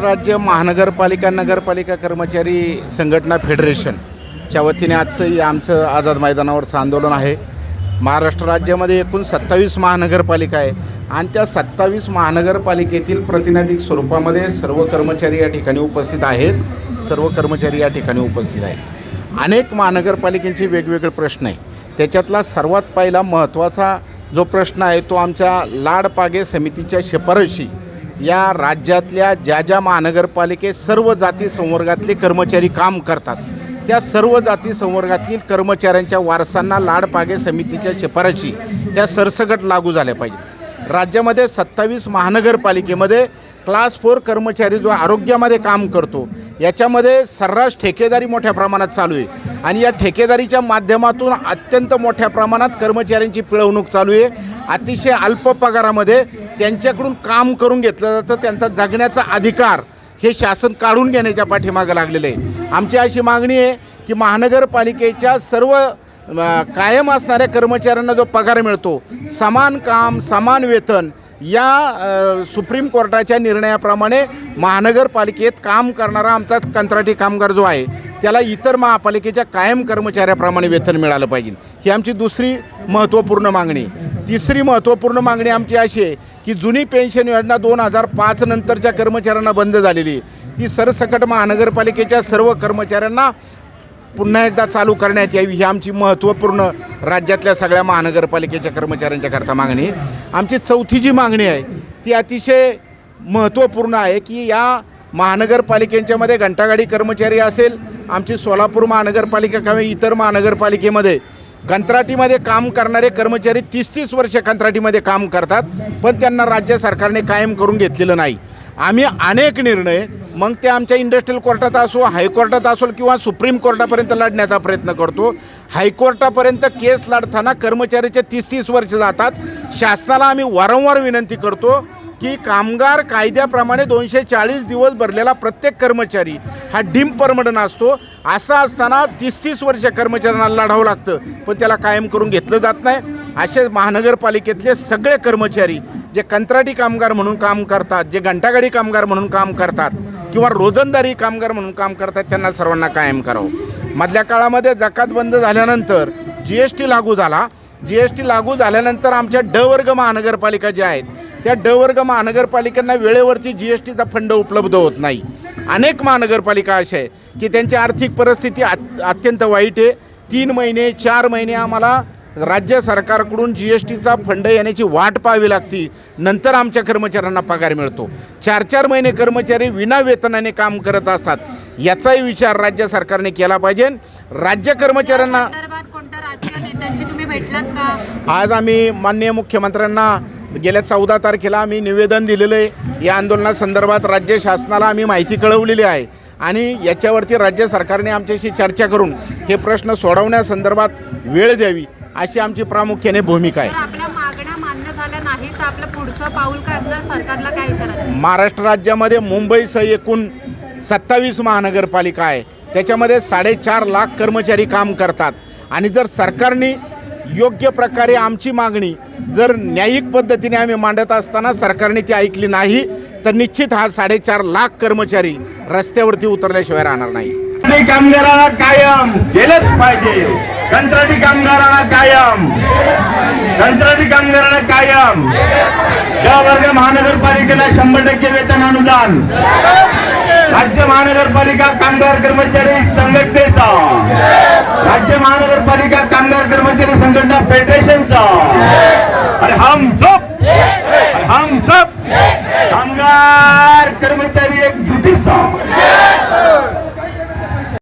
राज्य महानगरपालिका नगरपालिका कर्मचारी संघटना फेडरेशनच्या वतीने आजचं हे आमचं आझाद मैदानावरचं आंदोलन आहे. महाराष्ट्र राज्यामध्ये एकूण सत्तावीस महानगरपालिका आहे आणि त्या सत्तावीस महानगरपालिकेतील प्रतिनिधिक स्वरूपामध्ये सर्व कर्मचारी या ठिकाणी उपस्थित आहेत. सर्व कर्मचारी या ठिकाणी उपस्थित आहेत. अनेक महानगरपालिकेचे वेगवेगळे प्रश्न आहे त्याच्यातला सर्वात पहिला महत्त्वाचा जो प्रश्न आहे तो आमच्या लाडपागे समितीच्या शिफारशी या राज्यातल्या ज्या ज्या महानगरपालिकेत सर्व जाती संवर्गातले कर्मचारी काम करतात त्या सर्व जाती संवर्गातील कर्मचाऱ्यांच्या वारसांना लाडपागे समितीच्या शिफारशी त्या सरसकट लागू झाल्या पाहिजे राज्यामध्ये सत्तावीस महानगरपालिकेमध्ये क्लास फोर कर्मचारी जो आरोग्यामध्ये काम करतो याच्यामध्ये सर्रास ठेकेदारी मोठ्या प्रमाणात चालू आहे. आणि या ठेकेदारीच्या माध्यमातून अत्यंत मोठ्या प्रमाणात कर्मचाऱ्यांची पिळवणूक चालू आहे. अतिशय अल्प पगारामध्ये त्यांच्याकडून काम करून घेतलं जातं त्यांचा जगण्याचा अधिकार हे शासन काढून घेण्याच्या पाठीमागं लागलेलं आहे. आमची अशी मागणी आहे की महानगरपालिकेच्या सर्व कायम असणाऱ्या कर्मचाऱ्यांना जो पगार मिळतो समान काम समान वेतन या सुप्रीम कोर्टाच्या निर्णयाप्रमाणे महानगरपालिकेत काम करणारा आमचा कंत्राटी कामगार जो आहे त्याला इतर महापालिकेच्या कायम कर्मचाऱ्याप्रमाणे वेतन मिळालं पाहिजे. ही आमची दुसरी महत्त्वपूर्ण मागणी. तिसरी महत्त्वपूर्ण मागणी आमची अशी आहे की जुनी पेन्शन योजना दोन हजार पाच नंतरच्या कर्मचाऱ्यांना बंद झालेली आहे. ती सरसकट महानगरपालिकेच्या सर्व कर्मचाऱ्यांना पुन्हा एकदा चालू करण्यात यावी ही आमची महत्त्वपूर्ण राज्यातल्या सगळ्या महानगरपालिकेच्या कर्मचाऱ्यांच्या करता मागणी. आहे आमची चौथी जी मागणी आहे ती अतिशय महत्त्वपूर्ण आहे की या महानगरपालिकेच्यामध्ये घंटागाडी कर्मचारी असेल आमची सोलापूर महानगरपालिका किंवा इतर महानगरपालिकेमध्ये कंत्राटीमध्ये काम करणारे कर्मचारी तीस तीस वर्ष कंत्राटीमध्ये काम करतात पण त्यांना राज्य सरकारने कायम करून घेतलेलं नाही. आम्ही अनेक निर्णय मग ते आमच्या इंडस्ट्रियल कोर्टात असो हायकोर्टात असो किंवा सुप्रीम कोर्टापर्यंत लढण्याचा प्रयत्न करतो. हायकोर्टापर्यंत केस लढताना कर्मचाऱ्याचे तीस तीस वर्ष जातात. शासनाला आम्ही वारंवार विनंती करतो की कामगार कायद्याप्रमाणे दोनशे चाळीस दिवस भरलेला प्रत्येक कर्मचारी हा डिम परमडन असतो. असं असताना तीस तीस वर्ष कर्मचाऱ्यांना लढावं लागतं पण त्याला कायम करून घेतलं जात नाही. असे महानगरपालिकेतले सगळे कर्मचारी जे कंत्राटी कामगार म्हणून काम करतात जे घंटागाडी कामगार म्हणून काम करतात किंवा रोजंदारी कामगार म्हणून काम करतात त्यांना सर्वांना कायम करावं. मधल्या काळामध्ये जकात बंद झाल्यानंतर जी एस टी लागू झाला. जी एस टी लागू झाल्यानंतर आमच्या ड वर्ग महानगरपालिका ज्या आहेत त्या ड वर्ग महानगरपालिकांना वेळेवरती जी एस टीचा फंड उपलब्ध होत नाही. अनेक महानगरपालिका अशा आहे की त्यांची आर्थिक परिस्थिती अत्यंत वाईट आहे. तीन महिने चार महिने आम्हाला राज्य सरकारकडून जी एस टीचा फंड येण्याची वाट पाहावी लागती. नंतर आमच्या कर्मचाऱ्यांना पगार मिळतो. चार चार महिने कर्मचारी विना वेतनाने काम करत असतात. याचाही विचार राज्य सरकारने केला पाहिजे. राज्य कर्मचाऱ्यांना आज आम्ही माननीय मुख्यमंत्र्यांना गेल्या चौदा तारखेला आम्ही निवेदन दिलेलं आहे. या आंदोलनासंदर्भात राज्य शासनाला आम्ही माहिती कळवलेली आहे. आणि याच्यावरती राज्य सरकारने आमच्याशी चर्चा करून हे प्रश्न सोडवण्यासंदर्भात वेळ द्यावी. अशी आमची प्रामुख्याने भूमिका आहे. तर आपल्या मागण्या मान्य झाल्या नाही तर आपलं पुढचं पाऊल काय असणार? सरकारला काय इशारा द्याल? महाराष्ट्र राज्यामध्ये मुंबईसह एकूण सत्तावीस महानगरपालिका आहे. त्याच्यामध्ये साडेचार लाख कर्मचारी काम करतात. आणि जर सरकारने योग्य प्रकारे आमची मागणी जर न्यायिक पद्धतीने आम्ही मांडत असताना सरकारने ती ऐकली नाही तर निश्चित हा साडेचार लाख कर्मचारी रस्त्यावरती उतरल्याशिवाय राहणार नाही. कंत्राटी कामगारांना कायम गेलंच पाहिजे. कंत्राटी कामगारांना कायम. कंत्राटी कामगारांना कायम. वर्ग महानगरपालिकेला शंभर टक्के वेतन अनुदान. राज्य महानगरपालिका कामगार कर्मचारी संघटनेचा. राज्य महानगरपालिका कामगार कर्मचारी संघटना फेडरेशनचा